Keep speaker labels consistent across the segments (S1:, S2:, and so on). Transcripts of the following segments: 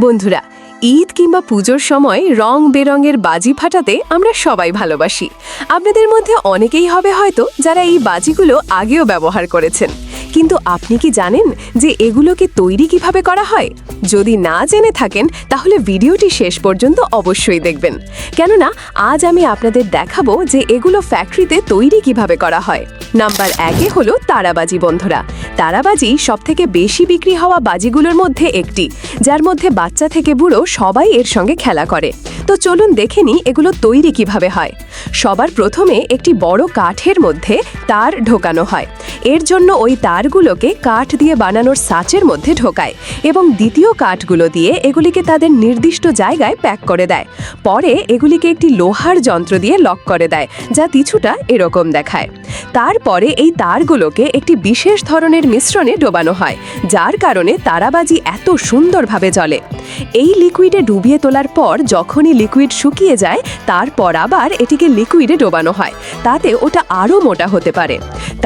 S1: বন্ধুরা, ঈদ কিংবা পুজোর সময় রং বেরঙের বাজি ফাটাতে আমরা সবাই ভালোবাসি। আপনাদের মধ্যে অনেকেই হবে হয়তো যারা এই বাজিগুলো আগেও ব্যবহার করেছেন। কিন্তু আপনি কি জানেন যে এগুলোকে তৈরি কীভাবে করা হয়? যদি না জেনে থাকেন, তাহলে ভিডিওটি শেষ পর্যন্ত অবশ্যই দেখবেন। কেননা, আজ আমি আপনাদের দেখাবো যে এগুলো ফ্যাক্টরিতে তৈরি কীভাবে করা হয়। নাম্বার একে হলো তারাবাজি বন্ধুরা। তারাবাজি সবথেকে বেশি বিক্রি হওয়া বাজিগুলোর মধ্যে একটি, যার মধ্যে বাচ্চা থেকে বুড়ো সবাই এর সঙ্গে খেলা করে। তো চলুন দেখে নিই এগুলো তৈরি কীভাবে হয়। সবার প্রথমে একটি বড় কাঠের মধ্যে তার ঢোকানো হয়। এর জন্য ওই তারগুলোকে কাঠ দিয়ে বানানোর সাঁচের মধ্যে ঢোকায় এবং দ্বিতীয় কাঠগুলো দিয়ে এগুলিকে তাদের নির্দিষ্ট জায়গায় প্যাক করে দেয়। পরে এগুলিকে একটি লোহার যন্ত্র দিয়ে লক করে দেয়, যা কিছুটা এরকম দেখায়। তারপরে এই তারগুলোকে একটি বিশেষ ধরনের মিশ্রণে ডোবানো হয়, যার কারণে তারাবাজি এত সুন্দরভাবে জ্বলে। এই লিকুইডে ডুবিয়ে তোলার পর যখনই লিকুইড শুকিয়ে যায়, তারপর আবার এটিকে লিকুইডে ডোবানো হয়, তাতে ওটা আরও মোটা হতে পারে।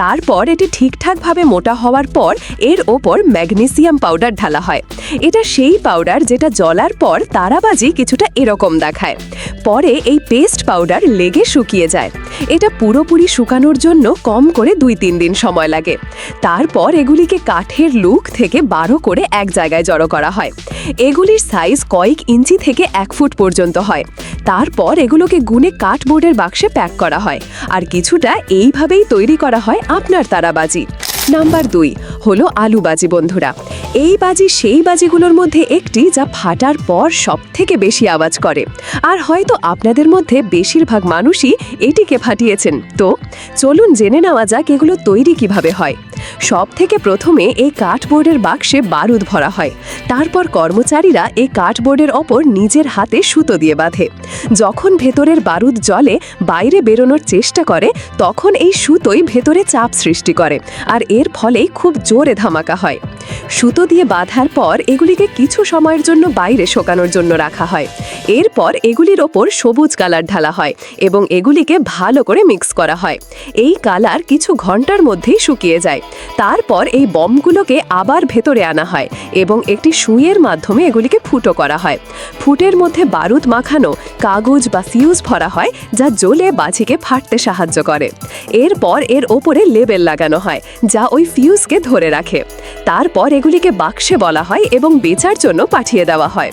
S1: তারপর এটি ঠিকঠাকভাবে মোটা হওয়ার পর এর ওপর ম্যাগনেসিয়াম পাউডার ঢালা হয়। এটা সেই পাউডার যেটা জ্বলার পর তারাবাজি কিছুটা এরকম দেখায়। পরে এই পেস্ট পাউডার লেগে শুকিয়ে যায়। এটা পুরোপুরি শুকানোর জন্য কম করে দুই তিন দিন সময় লাগে। তারপর এগুলিকে কাঠের লুক থেকে বারো করে এক জায়গায় জড়ো করা হয়। এগুলির সাইজ কয়েক ইঞ্চি থেকে এক ফুট পর্যন্ত হয়। তারপর এগুলোকে গুনে কাঠবোর্ডের বাক্সে প্যাক করা হয়। আর কিছুটা এইভাবেই তৈরি করা হয় আপনার তারাবাজি। নাম্বার দুই হলো আলু বাজি, বন্ধুরা। এই বাজি সেই বাজিগুলোর মধ্যে একটি যা ফাটার পর সব থেকে বেশি আওয়াজ করে। আর হয়তো আপনাদের মধ্যে বেশিরভাগ মানুষই এটিকে ফাটিয়েছেন। তো, চলুন জেনে নেওয়া যাক এগুলো তৈরি কীভাবে হয়। সব থেকে প্রথমে এই কাঠবোর্ডের বাক্সে বারুদ ভরা হয়। তারপর কর্মচারীরা এই কাঠবোর্ডের ওপর নিজের হাতে সুতো দিয়ে বাঁধে। যখন ভেতরের বারুদ জলে বাইরে বেরোনোর চেষ্টা করে, তখন এই সুতোই ভেতরে চাপ সৃষ্টি করে। আর এর ফলেই খুব জোরে ধামাকা হয়। সুতো দিয়ে বাঁধার পর এগুলিকে কিছু সময়ের জন্য বাইরে শোকানোর জন্য রাখা হয়। এরপর এগুলির ওপর সবুজ কালার ঢালা হয় এবং এগুলিকে ভালো করে মিক্স করা হয়। এই কালার কিছু ঘণ্টার মধ্যেই শুকিয়ে যায়। তারপর এই বমগুলোকে আবার ভেতরে আনা হয় এবং একটি সুইয়ের মাধ্যমে এগুলিকে ফুটো করা হয়। ফুটের মধ্যে বারুদ মাখানো কাগজ বা ফিউজ ভরা হয় যা জ্বলে বাজিকে ফাটতে সাহায্য করে। এরপর এর ওপরে লেবেল লাগানো হয় যা ওই ফিউজকে ধরে রাখে। তারপর এগুলিকে বাক্সে বলা হয় এবং বেচার জন্য পাঠিয়ে দেওয়া হয়।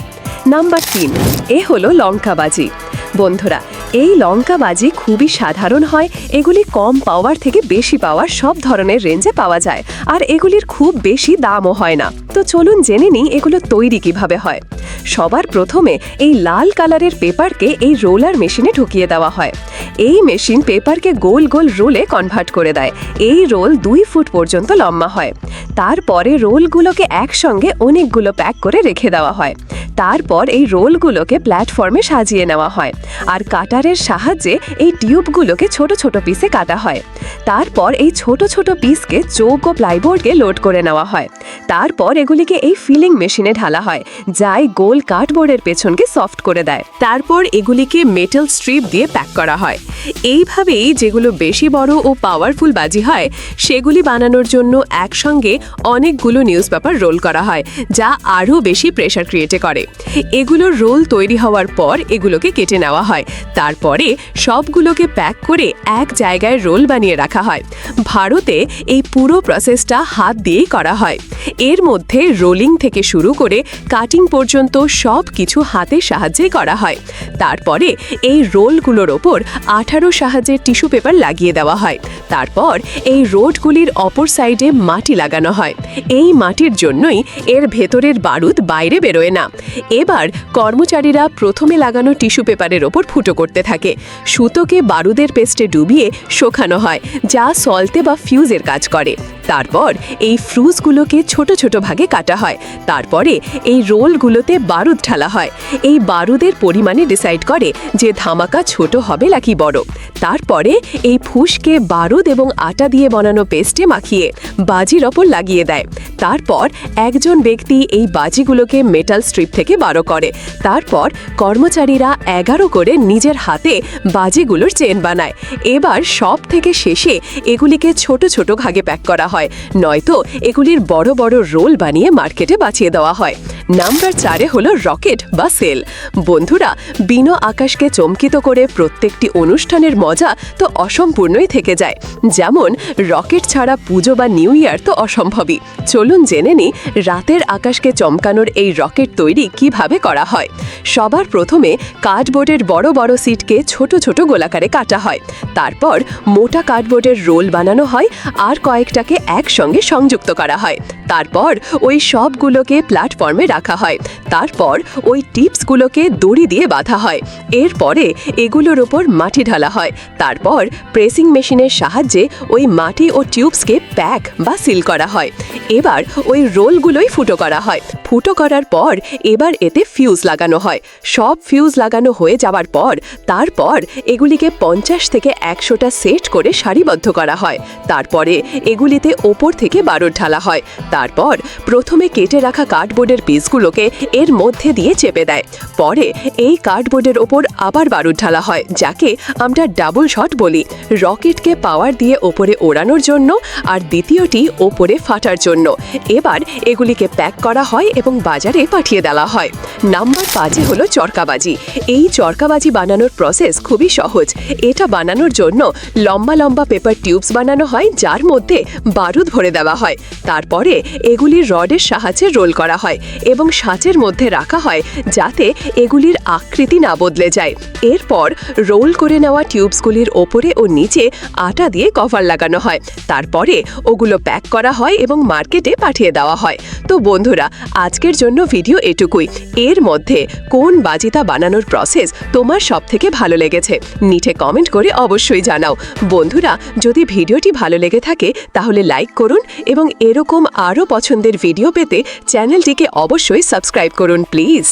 S1: নাম্বার তিন, এ হলো লঙ্কাবাজি। বন্ধুরা, এই লঙ্কাবাজি খুবই সাধারণ হয়, এগুলি কম পাওয়ার থেকে বেশি পাওয়ার সব ধরনের রেঞ্জে পাওয়া যায়, আর এগুলির খুব বেশি দামও হয় না। তো চলুন জেনে নিই এগুলো তৈরি কীভাবে হয়। সবার প্রথমে এই লাল কালারের পেপারকে এই রোলার মেশিনে ঢুকিয়ে দেওয়া হয়। এই মেশিন পেপারকে গোল গোল রোলে কনভার্ট করে দেয়। এই রোল দুই ফুট পর্যন্ত লম্বা হয়। তারপরে রোলগুলোকে একসঙ্গে অনেকগুলো প্যাক করে রেখে দেওয়া হয়। তারপর এই রোলগুলোকে প্ল্যাটফর্মে সাজিয়ে নেওয়া হয়। আর কাটারের সাহায্যে এই টিউবগুলোকে ছোট ছোট পিসে কাটা হয়। তারপর এই ছোট ছোট পিসকে চৌক ও প্লাইবোর্ডকে লোড করে নেওয়া হয়। তারপর এগুলিকে এই ফিলিং মেশিনে ঢালা হয়, যাই গোল কার্ডবোর্ডের পেছনকে সফট করে দেয়। তারপর এগুলিকে মেটাল স্ট্রিপ দিয়ে প্যাক করা হয়। এইভাবেই যেগুলো বেশি বড় ও পাওয়ারফুল বাজি হয়, সেগুলি বানানোর জন্য একসঙ্গে অনেকগুলো নিউজ পেপার রোল করা হয়, যা আরও বেশি প্রেশার ক্রিয়েটে করে। এগুলোর রোল তৈরি হওয়ার পর এগুলোকে কেটে নেওয়া হয়। তারপরে সবগুলোকে প্যাক করে এক জায়গায় রোল বানিয়ে রাখা হয়। ভারতে এই পুরো প্রসেসটা হাত দিয়েই করা হয়। এর মধ্যে রোলিং থেকে শুরু করে কাটিং পর্যন্ত সব কিছু হাতের সাহায্যেই করা হয়। তারপরে এই রোলগুলোর ওপর আঠারো সাহায্যের টিস্যু পেপার লাগিয়ে দেওয়া হয়। তারপর এই রোডগুলির অপর সাইডে মাটি লাগানো হয়। এই মাটির জন্যই এর ভেতরের বারুদ বাইরে বেরোয় না। এবার কর্মচারীরা প্রথমে লাগানো টিস্যু পেপারের ওপর ফুটো করতে থাকে। সুতোকে বারুদের পেস্টে ডুবিয়ে শোকানো হয়, যা সল্টে বা ফিউজের কাজ করে। তারপর এই ফ্রুজগুলোকে ছোট ছোট ভাগে কাটা হয়। তারপরে এই রোলগুলোতে বারুদ ঢালা হয়। এই বারুদের পরিমাণে ডিসাইড করে যে ধামাকা ছোট হবে নাকি বড়। তারপরে এই ফুসকে বারুদ এবং আটা দিয়ে বানানো পেস্টে মাখিয়ে বাজির ওপর লাগিয়ে দেয়। তারপর একজন ব্যক্তি এই বাজিগুলোকে মেটাল স্ট্রিপ থেকে বারো করে। তারপর কর্মচারীরা এগারো করে নিজের হাতে বাজিগুলোর চেন বানায়। এবার সব থেকে শেষে এগুলিকে ছোট ছোট ভাগে প্যাক করা হয়। নয়তো এগুলির বড় বড় রোল বানিয়ে মার্কেটে বাঁচিয়ে দেওয়া হয়। নাম্বার চারে হলো রকেট বা সেল। বন্ধুরা, বিনো আকাশকে চমকিত করে প্রত্যেকটি অনুষ্ঠানের মজা তো অসম্পূর্ণই থেকে যায়। যেমন, রকেট ছাড়া পুজো বা নিউ ইয়ার তো অসম্ভবই। চলুন জেনে নি রাতের আকাশকে চমকানোর এই রকেট তৈরি কীভাবে করা হয়। সবার প্রথমে কার্ডবোর্ডের বড় বড় সিটকে ছোট ছোট গোলাকারে কাটা হয়। তারপর মোটা কার্ডবোর্ডের রোল বানানো হয় আর কয়েকটাকে একসঙ্গে সংযুক্ত করা হয়। তারপর ওই সবগুলোকে প্ল্যাটফর্মে রাখা হয়। তারপর ওই টিপসগুলোকে দড়ি দিয়ে বাঁধা হয়। এরপরে এগুলোর ওপর মাটি ঢালা হয়। তারপর প্রেসিং মেশিনের সাহায্যে ওই মাটি ও টিউবসকে প্যাক বা সিল করা হয়। এবার ওই রোলগুলোই ফুটো করা হয়। ফুটো করার পর এবার এতে ফিউজ লাগানো হয়। সব ফিউজ লাগানো হয়ে যাওয়ার পর তারপর এগুলিকে পঞ্চাশ থেকে একশোটা সেট করে সারিবদ্ধ করা হয়। তারপরে এগুলিতে ওপর থেকে বারুদ ঢালা হয়। তারপর প্রথমে কেটে রাখা কার্ডবোর্ডের পিসগুলোকে এর মধ্যে দিয়ে চেপে দেয়। পরে এই কার্ডবোর্ডের ওপর আবার বারুদ ঢালা হয়, যাকে আমরা ডাবল শট বলি। রকেটকে পাওয়ার দিয়ে ওপরে ওড়ানোর জন্য আর দ্বিতীয়টি ওপরে ফাটার জন্য। এবার এগুলিকে প্যাক করা হয় এবং বাজারে পাঠিয়ে দেওয়া হয়। নাম্বার পাঁচে হলো চরকাবাজি। এই চরকাবাজি বানানোর প্রসেস খুবই সহজ। এটা বানানোর জন্য লম্বা লম্বা পেপার টিউবস বানানো হয়, যার মধ্যে বারুদ ভরে দেওয়া হয়। তারপরে এগুলি রডের সাহায্যে রোল করা হয় এবং সাঁচের মধ্যে রাখা হয় যাতে এগুলির আকৃতি না বদলে যায়। এরপর রোল করে নেওয়া টিউবসগুলির ওপরে ও নিচে আটা দিয়ে কভার লাগানো হয়। তারপরে ওগুলো প্যাক করা হয় এবং মার্কেটে পাঠিয়ে দেওয়া হয়। তো বন্ধুরা, আজকের জন্য ভিডিও এটুকুই। এর মধ্যে কোন বাজিতা বানানোর প্রসেস তোমার সব থেকে ভালো লেগেছে? নিচে কমেন্ট করে অবশ্যই জানাও। বন্ধুরা, যদি ভিডিওটি ভালো লেগে থাকে, তাহলে লাইক করুন এবং এরকম আরও পছন্দের ভিডিও পেতে চ্যানেলটিকে অবশ্যই সাবস্ক্রাইব করুন প্লিজ